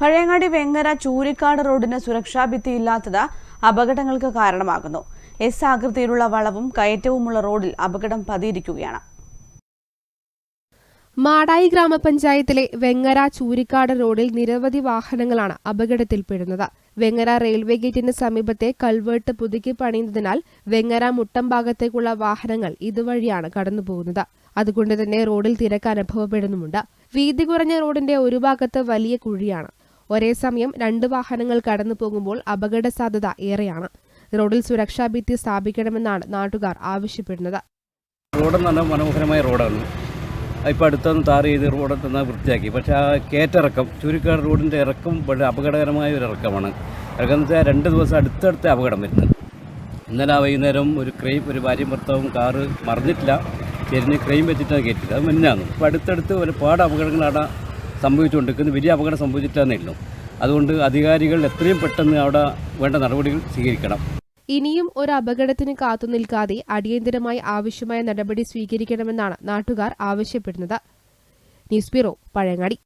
പഴയങ്ങാടി വെങ്ങര ചൂരിക്കാട് റോഡിന് സുരക്ഷാ ഭിത്തി ഇല്ലാത്തത് അപകടങ്ങൾക്ക് കാരണമാകുന്നു. എസ് ആകൃതിയിലുള്ള വളവും കയറ്റവുമുള്ള റോഡിൽ അപകടം പതിയിരിക്കുകയാണ്. മാടായി ഗ്രാമപഞ്ചായത്തിലെ വെങ്ങര ചൂരിക്കാട് റോഡിൽ നിരവധി വാഹനങ്ങളാണ് അപകടത്തിൽപ്പെടുന്നത്. വെങ്ങര റെയിൽവേ ഗേറ്റിന് സമീപത്തെ കൾവേർട്ട് പുതുക്കി പണിയുന്നതിനാൽ വെങ്ങര മുട്ടം ഭാഗത്തേക്കുള്ള വാഹനങ്ങൾ ഇതുവഴിയാണ് കടന്നുപോകുന്നത്. അതുകൊണ്ട് തന്നെ റോഡിൽ തിരക്ക് അനുഭവപ്പെടുന്നുമുണ്ട്. വീതി കുറഞ്ഞ റോഡിന്റെ ഒരു ഭാഗത്ത് വലിയ കുഴിയാണ്. ഒരേ സമയം രണ്ട് വാഹനങ്ങൾ കടന്നു പോകുമ്പോൾ അപകട സാധ്യത ഏറെയാണ്. റോഡിൽ സുരക്ഷാ ഭിത്തി സ്ഥാപിക്കണമെന്നാണ് നാട്ടുകാർ ആവശ്യപ്പെടുന്നത്. റോഡ് നല്ല മനോഹരമായ റോഡാണ്. ഇപ്പോൾ അടുത്തൊന്ന് താർ ചെയ്ത് റോഡ് തന്നെ വൃത്തിയാക്കി. പക്ഷേ ആ കയറ്റിറക്കം ചുരുക്കാട് റോഡിന്റെ ഇറക്കം വളരെ അപകടകരമായ ഒരു ഇറക്കമാണ്. ഇറക്കം എന്ന് വെച്ചാൽ രണ്ട് ദിവസം അടുത്തടുത്ത അപകടം വരുന്നത്. ഇന്നലെ വൈകുന്നേരം ഒരു ക്രെയിം ഒരു ഭാര്യയും ഭർത്താവും കാറ് മറിഞ്ഞിട്ടില്ല. ചെരിഞ്ഞ് ക്രെയിം വെച്ചിട്ടാണ് കയറ്റിയത്. അത് മുന്നാണ് ഇപ്പോൾ അടുത്തടുത്ത് ഒരുപാട് അപകടങ്ങളാണ് സംഭവിച്ചുകൊണ്ടിരിക്കുന്നത് വലിയ അപകടം സംഭവിച്ചിട്ടാന്നേ ഉള്ളൂ. അതുകൊണ്ട് അധികാരികൾ എത്രയും പെട്ടെന്ന് അവിടെ വേണ്ട നടപടികൾ സ്വീകരിക്കണം. ഇനിയും ഒരു അപകടത്തിന് കാത്തുനിൽക്കാതെ അടിയന്തരമായി ആവശ്യമായ നടപടി സ്വീകരിക്കണമെന്നാണ് നാട്ടുകാർ ആവശ്യപ്പെടുന്നത്. News bureau Pazhayangadi.